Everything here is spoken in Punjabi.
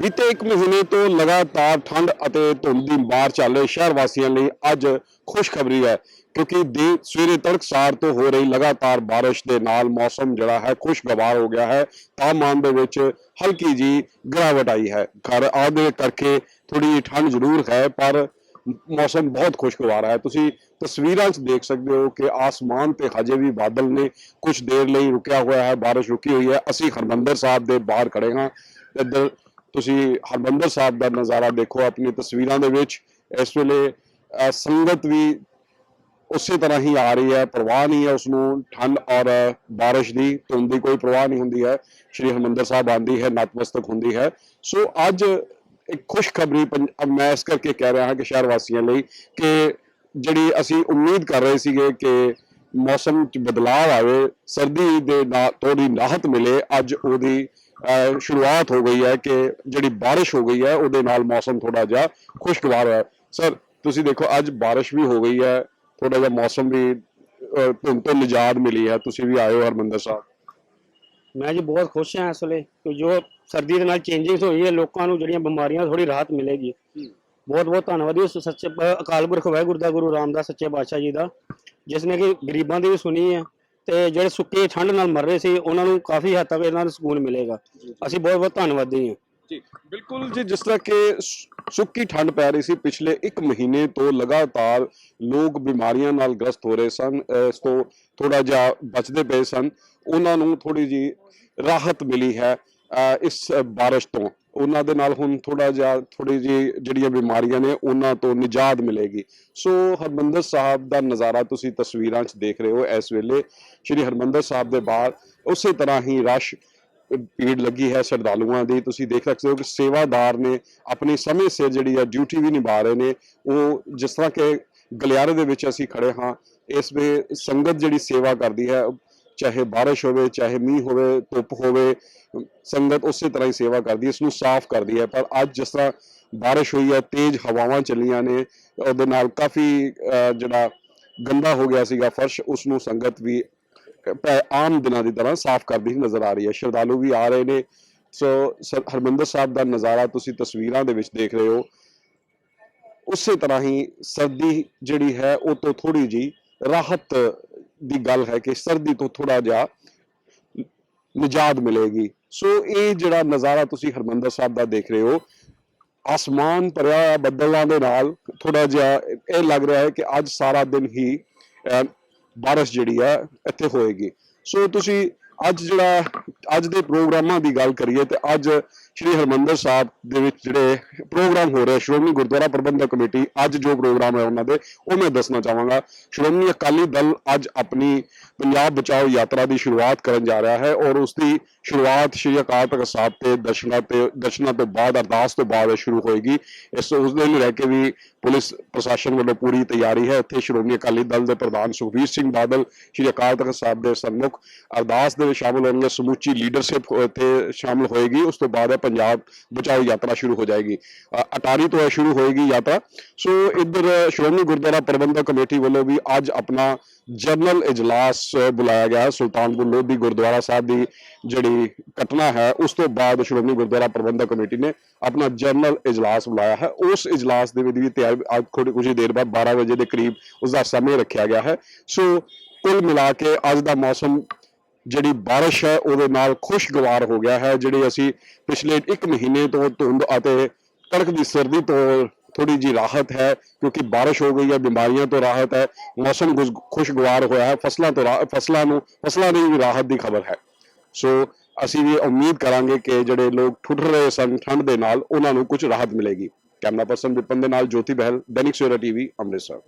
ਬੀਤੇ ਇੱਕ ਮਹੀਨੇ ਤੋਂ ਲਗਾਤਾਰ ਠੰਡ ਅਤੇ ਧੁੰਦ ਦੀ ਮਾਰ ਚੱਲ ਰਹੀ, ਸ਼ਹਿਰ ਵਾਸੀਆਂ ਲਈ ਅੱਜ ਖੁਸ਼ਖਬਰੀ ਹੈ, ਕਿਉਂਕਿ ਦੇ ਸਵੇਰੇ ਤੜਕਸਾਰ ਤੋਂ ਹੋ ਰਹੀ ਲਗਾਤਾਰ ਬਾਰਿਸ਼ ਦੇ ਨਾਲ ਮੌਸਮ ਜਿਹੜਾ ਹੈ, ਖੁਸ਼ਗਵਾਰ ਹੋ ਗਿਆ ਹੈ। ਤਾਪਮਾਨ ਦੇ ਵਿੱਚ ਹਲਕੀ ਜੀ ਗਿਰਾਵਟ ਆਈ ਹੈ। ਘਰ ਆਦੇ ਕਰਕੇ ਥੋੜੀ ਠੰਡ ਜ਼ਰੂਰ ਹੈ, ਪਰ ਮੌਸਮ ਬਹੁਤ ਖੁਸ਼ਗਵਾਰ ਹੈ। ਤੁਸੀਂ ਤਸਵੀਰਾਂ 'ਚ ਦੇਖ ਸਕਦੇ ਹੋ ਕਿ ਆਸਮਾਨ ਤੇ ਹਜੇ ਵੀ ਬਾਦਲ ਨੇ ਕੁਝ ਦੇਰ ਲਈ ਰੁਕਿਆ ਹੋਇਆ ਹੈ, ਬਾਰਿਸ਼ ਰੁਕੀ ਹੋਈ ਹੈ। ਅਸੀਂ ਹਰਮੰਦਰ ਸਾਹਿਬ ਦੇ ਬਾਹਰ ਖੜੇ ਹਾਂ। ਇੱਧਰ ਤੁਸੀਂ ਹਰਮੰਦਰ ਸਾਹਿਬ ਦਾ ਨਜ਼ਾਰਾ ਦੇਖੋ ਆਪਣੀ ਤਸਵੀਰਾਂ ਦੇ ਵਿੱਚ, ਇਸ ਵੇਲੇ ਸੰਗਤ ਵੀ ਉਸੇ ਤਰ੍ਹਾਂ ਹੀ ਆ ਰਹੀ ਹੈ, ਪਰਵਾਹ ਨਹੀਂ ਹੈ ਉਸ ਨੂੰ ਠੰਡ ਔਰ ਬਾਰਿਸ਼ ਦੀ, ਧੁੰਦ ਦੀ ਕੋਈ ਪਰਵਾਹ ਨਹੀਂ ਹੁੰਦੀ ਹੈ, ਸ਼੍ਰੀ ਹਰਮੰਦਰ ਸਾਹਿਬ ਆਂਦੀ ਹੈ, ਨਤਮਸਤਕ ਹੁੰਦੀ ਹੈ। ਸੋ ਅੱਜ ਇੱਕ ਖੁਸ਼ਖਬਰੀ ਪੰਜ- ਮੈਂ ਇਸ ਕਰਕੇ ਕਹਿ ਰਿਹਾ ਹਾਂ ਕਿ ਸ਼ਹਿਰ ਵਾਸੀਆਂ ਲਈ ਕਿ ਜਿਹੜੀ ਅਸੀਂ ਉਮੀਦ ਕਰ ਰਹੇ ਸੀਗੇ ਕਿ ਮੌਸਮ 'ਚ ਬਦਲਾਅ ਆਵੇ ਸਰਦੀ ਦੇ ਨਾਲ ਥੋੜੀ ਰਾਹਤ ਮਿਲੇ ਅੱਜ ਉਹਦੀ ਸ਼ੁਰੂਆਤ ਹੋ ਗਈ ਹੈ ਕਿ ਜਿਹੜੀ ਬਾਰਿਸ਼ ਹੋ ਗਈ ਹੈ ਉਹਦੇ ਨਾਲ ਮੌਸਮ ਥੋੜਾ ਜਿਹਾ ਖੁਸ਼ਗਵਾਰ ਹੈ। ਸਰ ਤੁਸੀਂ ਦੇਖੋ ਅੱਜ ਬਾਰਿਸ਼ ਵੀ ਹੋ ਗਈ ਹੈ ਥੋੜਾ ਜਿਹਾ ਮੌਸਮ ਵੀ ਧੁੰਦ ਤੋਂ ਨਿਜਾਤ ਮਿਲੀ ਹੈ। ਤੁਸੀਂ ਵੀ ਆਏ ਹੋ ਹਰਮੰਦਰ ਸਾਹਿਬ। ਮੈਂ ਜੀ ਬਹੁਤ ਖੁਸ਼ ਹਾਂ ਇਸ ਵੇਲੇ ਕਿ ਜੋ ਸਰਦੀ ਦੇ ਨਾਲ ਚੇਂਜਿੰਗਸ ਹੋਈ ਹੈ ਲੋਕਾਂ ਨੂੰ ਜਿਹੜੀਆਂ ਬਿਮਾਰੀਆਂ ਥੋੜੀ ਰਾਹਤ ਮਿਲੇਗੀ। ਬਹੁਤ ਬਹੁਤ ਧੰਨਵਾਦੀ ਉਸ ਸੱਚੇ ਅਕਾਲ ਪੁਰਖ ਵਾਹਿਗੁਰੂ ਦਾ ਗੁਰੂ ਰਾਮਦਾਸ ਸੱਚੇ ਪਾਤਸ਼ਾਹ ਜੀ ਦਾ। ਜਿਸ ਨੇ ਕਿ ਗਰੀਬਾਂ ਦੀ ਵੀ ਸੁਣੀ ਹੈ ਤੇ ਜਿਹੜੇ ਸੁੱਕੇ ਠੰਡ ਨਾਲ ਮਰ ਰਹੇ ਸੀ ਉਹਨਾਂ ਨੂੰ ਕਾਫੀ ਹੱਦ ਤੱਕ ਇਹਨਾਂ ਨੂੰ ਸਕੂਨ ਮਿਲੇਗਾ। ਅਸੀਂ ਬਹੁਤ ਬਹੁਤ ਧੰਨਵਾਦੀ ਹਾਂ। ਜੀ ਬਿਲਕੁਲ ਜੀ ਜਿਸ ਤਰ੍ਹਾਂ ਕਿ ਸੁੱਕੀ ਠੰਡ ਪੈ ਰਹੀ ਸੀ ਪਿਛਲੇ 1 ਮਹੀਨੇ ਤੋਂ ਲਗਾਤਾਰ ਲੋਕ ਬਿਮਾਰੀਆਂ ਨਾਲ ਗ੍ਰਸਤ ਹੋ ਰਹੇ ਸਨ ਇਸ ਤੋਂ ਥੋੜਾ ਜਿਹਾ ਬਚਦੇ ਪਏ ਸਨ। ਉਹਨਾਂ ਨੂੰ ਥੋੜੀ ਜੀ ਰਾਹਤ ਮਿਲੀ ਹੈ ਇਸ ਬਾਰਿਸ਼ ਤੋਂ। ਉਹਨਾਂ ਦੇ ਨਾਲ ਹੁਣ ਥੋੜਾ ਜਿਹਾ ਥੋੜੀ ਜਿਹੀ ਜਿਹੜੀਆਂ ਬਿਮਾਰੀਆਂ ਨੇ, ਉਹਨਾਂ ਤੋਂ ਨਿਜਾਤ ਮਿਲੇਗੀ। ਸੋ ਹਰਮੰਦਰ ਸਾਹਿਬ ਦਾ ਨਜ਼ਾਰਾ ਤੁਸੀਂ ਤਸਵੀਰਾਂ 'ਚ ਦੇਖ ਰਹੇ ਹੋ ਇਸ ਵੇਲੇ। ਸ਼੍ਰੀ ਹਰਮੰਦਰ ਸਾਹਿਬ ਦੇ ਬਾਹਰ ਉਸੇ ਤਰ੍ਹਾਂ ਹੀ ਰਸ਼, ਭੀੜ ਲੱਗੀ ਹੈ ਸ਼ਰਧਾਲੂਆਂ ਦੀ। ਤੁਸੀਂ ਦੇਖ ਸਕਦੇ ਹੋ ਕਿ ਸੇਵਾਦਾਰ ਨੇ ਆਪਣੀ ਸਮੇਂ ਸਿਰ ਜਿਹੜੀ ਹੈ ਡਿਊਟੀ ਵੀ ਨਿਭਾ ਰਹੇ ਨੇ। ਉਹ ਜਿਸ ਤਰ੍ਹਾਂ ਕਿ ਗਲਿਆਰੇ ਦੇ ਵਿੱਚ ਅਸੀਂ ਖੜੇ ਹਾਂ, ਇਸ ਵੇ ਸੰਗਤ ਜਿਹੜੀ ਸੇਵਾ ਕਰਦੀ ਹੈ ਚਾਹੇ ਬਾਰਿਸ਼ ਹੋਵੇ, ਚਾਹੇ ਮੀਂਹ ਹੋਵੇ, ਧੁੱਪ ਹੋਵੇ, ਸੰਗਤ ਉਸੇ ਤਰ੍ਹਾਂ ਹੀ ਸੇਵਾ ਕਰਦੀ ਹੈ ਇਸ ਨੂੰ ਸਾਫ਼ ਕਰਦੀ ਹੈ। ਪਰ ਅੱਜ ਜਿਸ ਤਰ੍ਹਾਂ ਬਾਰਿਸ਼ ਹੋਈ ਹੈ, ਤੇਜ਼ ਹਵਾਵਾਂ ਚੱਲੀਆਂ ਨੇ, ਉਹਦੇ ਨਾਲ ਕਾਫੀ ਜਿਹੜਾ ਗੰਦਾ ਹੋ ਗਿਆ ਸੀਗਾ ਫਰਸ਼ ਉਸ ਨੂੰ ਸੰਗਤ ਵੀ ਆਮ ਦਿਨਾਂ ਦੀ ਤਰ੍ਹਾਂ ਸਾਫ਼ ਕਰਦੀ ਨਜ਼ਰ ਆ ਰਹੀ ਹੈ। ਸ਼ਰਧਾਲੂ ਵੀ ਆ ਰਹੇ ਨੇ। ਸੋ ਸ- ਹਰਮੰਦਰ ਸਾਹਿਬ ਦਾ ਨਜ਼ਾਰਾ ਤੁਸੀਂ ਤਸਵੀਰਾਂ ਦੇ ਵਿੱਚ ਦੇਖ ਰਹੇ ਹੋ। ਉਸੇ ਤਰ੍ਹਾਂ ਹੀ ਸਰਦੀ ਜਿਹੜੀ ਹੈ, ਉਹ ਤੋਂ ਥੋੜੀ ਜੀ ਰਾਹਤ ਦੀ ਗੱਲ ਹੈ ਕਿ ਸਰਦੀ ਤੋਂ ਥੋੜਾ ਜਿਹਾ ਨਿਜਾਤ ਮਿਲੇਗੀ। ਸੋ ਇਹ ਜਿਹੜਾ ਨਜ਼ਾਰਾ ਤੁਸੀਂ ਹਰਮੰਦਰ ਸਾਹਿਬ ਦਾ ਦੇਖ ਰਹੇ ਹੋ ਆਸਮਾਨ ਭਰਿਆ ਹੋਇਆ ਬੱਦਲਾਂ ਦੇ ਨਾਲ ਥੋੜਾ ਜਿਹਾ ਇਹ ਲੱਗ ਰਿਹਾ ਹੈ ਕਿ ਅੱਜ ਸਾਰਾ ਦਿਨ ਹੀ ਅਹ, ਬਾਰਿਸ਼ ਜਿਹੜੀ ਹੈ ਇੱਥੇ ਹੋਏਗੀ। ਸੋ ਤੁਸੀਂ ਅੱਜ ਜਿਹੜਾ ਅੱਜ ਦੇ ਪ੍ਰੋਗਰਾਮਾਂ ਦੀ ਗੱਲ ਕਰੀਏ ਤੇ ਅੱਜ ਸ਼੍ਰੀ ਹਰਮੰਦਰ ਸਾਹਿਬ ਦੇ ਵਿੱਚ ਜਿਹੜੇ ਪ੍ਰੋਗਰਾਮ ਹੋ ਰਹੇ ਸ਼੍ਰੋਮਣੀ ਗੁਰਦੁਆਰਾ ਪ੍ਰਬੰਧਕ ਕਮੇਟੀ ਅੱਜ ਜੋ ਪ੍ਰੋਗਰਾਮ ਹੈ ਉਹਨਾਂ ਦੇ, ਉਹ ਮੈਂ ਦੱਸਣਾ ਚਾਹਾਂਗਾ। ਸ਼੍ਰੋਮਣੀ ਅਕਾਲੀ ਦਲ ਅੱਜ ਆਪਣੀ ਪੰਜਾਬ ਬਚਾਓ ਯਾਤਰਾ ਦੀ ਸ਼ੁਰੂਆਤ ਕਰਨ ਜਾ ਰਿਹਾ ਹੈ ਔਰ ਉਸ ਦੀ ਸ਼ੁਰੂਆਤ ਸ਼੍ਰੀ ਅਕਾਲ ਤਖਤ ਸਾਹਿਬ ਤੇ ਦਰਸ਼ਨਾਂ ਤੇ, ਦਰਸ਼ਨਾਂ ਤੋਂ ਬਾਅਦ, ਅਰਦਾਸ ਤੋਂ ਬਾਅਦ ਸ਼ੁਰੂ ਹੋਏਗੀ। ਇਸ, ਉਸ ਦਿਨ ਰਹਿ ਕੇ ਵੀ ਪੁਲਿਸ ਪ੍ਰਸ਼ਾਸਨ ਵੱਲੋਂ ਪੂਰੀ ਤਿਆਰੀ ਹੈ। ਇੱਥੇ ਸ਼੍ਰੋਮਣੀ ਅਕਾਲੀ ਦਲ ਦੇ ਪ੍ਰਧਾਨ ਸੁਖਬੀਰ ਸਿੰਘ ਬਾਦਲ, ਸ਼੍ਰੀ ਅਕਾਲ ਤਖਤ ਸਾਹਿਬ ਦੇ ਸਨਮੁਖ ਅਰਦਾਸ ਦੇ ਵਿੱਚ ਸ਼ਾਮਲ ਹੋਣਗੇ। ਸਮੁੱਚੀ ਲੀਡਰਸ਼ਿਪ ਇੱਥੇ ਸ਼ਾਮਲ ਹੋਏਗੀ। ਉਸ ਤੋਂ ਬਾਅਦ ਪੰਜਾਬ ਬਚਾਓ ਯਾਤਰਾ ਸ਼ੁਰੂ ਹੋ ਜਾਏਗੀ। ਅਟਾਰੀ ਤੋਂ ਇਹ ਸ਼ੁਰੂ ਹੋਏਗੀ ਯਾਤਰਾ। ਸੋ ਇੱਧਰ ਸ਼੍ਰੋਮਣੀ ਗੁਰਦੁਆਰਾ ਪ੍ਰਬੰਧਕ ਕਮੇਟੀ ਵੱਲੋਂ ਵੀ ਅੱਜ ਆਪਣਾ ਜਨਰਲ ਇਜਲਾਸ ਬੁਲਾਇਆ ਗਿਆ ਹੈ ਸੁਲਤਾਨਪੁਰ ਲੋਧੀ ਗੁਰਦੁਆਰਾ ਸਾਹਿਬ ਦੀ ਜਿਹੜੀ ਘਟਨਾ ਹੈ, ਉਸ ਤੋਂ ਬਾਅਦ ਸ਼੍ਰੋਮਣੀ ਗੁਰਦੁਆਰਾ ਪ੍ਰਬੰਧਕ ਕਮੇਟੀ ਨੇ ਆਪਣਾ ਜਨਰਲ ਇਜਲਾਸ ਬੁਲਾਇਆ ਹੈ। ਉਸ ਇਜਲਾਸ ਦੇ ਵਿੱਚ ਵੀ ਤਿਆਰ ਅੱਜ ਥੋੜੀ ਕੁਝ ਹੀ ਦੇਰ ਬਾਅਦ 12 ਵਜੇ ਦੇ ਕਰੀਬ ਉਸ ਦਾ ਸਮੇਂ ਰੱਖਿਆ ਗਿਆ ਹੈ। ਸੋ ਕੁੱਲ ਮਿਲਾ ਕੇ ਅੱਜ ਦਾ ਮੌਸਮ ਜਿਹੜੀ ਬਾਰਿਸ਼ ਹੈ, ਉਹਦੇ ਨਾਲ ਖੁਸ਼ਗਵਾਰ ਹੋ ਗਿਆ ਹੈ, ਜਿਹੜੀ ਅਸੀਂ ਪਿਛਲੇ 1 ਮਹੀਨੇ ਤੋਂ ਧੁੰਦ ਅਤੇ ਕੜਕਦੀ ਸਰਦੀ ਤੋਂ ਥੋੜੀ ਜੀ ਰਾਹਤ ਹੈ, ਕਿਉਂਕਿ ਬਾਰਿਸ਼ ਹੋ ਗਈ ਹੈ ਬਿਮਾਰੀਆਂ ਤੋਂ ਰਾਹਤ ਹੈ, ਮੌਸਮ ਖੁਸ਼- ਖੁਸ਼ਗਵਾਰ ਹੋਇਆ ਹੈ, ਫਸਲਾਂ ਤੋਂ ਰਾ- ਫਸਲਾਂ ਨੂੰ, ਫਸਲਾਂ ਦੀ ਵੀ ਰਾਹਤ ਦੀ ਖਬਰ ਹੈ। ਸੋ ਅਸੀਂ ਵੀ ਉਮੀਦ ਕਰਾਂਗੇ ਕਿ ਜਿਹੜੇ ਲੋਕ ਠੁੱਠ ਰਹੇ ਸਨ ਠੰਡ ਦੇ ਨਾਲ, ਉਹਨਾਂ ਨੂੰ ਕੁਝ ਰਾਹਤ ਮਿਲੇਗੀ। ਕੈਮਰਾ ਪਰਸਨ ਵਿਪਨ ਦੇ ਨਾਲ ਜੋਤੀ ਬਹਿਲ, ਦੈਨਿਕ ਸਵੇਰਾ ਟੀਵੀ, ਅੰਮ੍ਰਿਤਸਰ।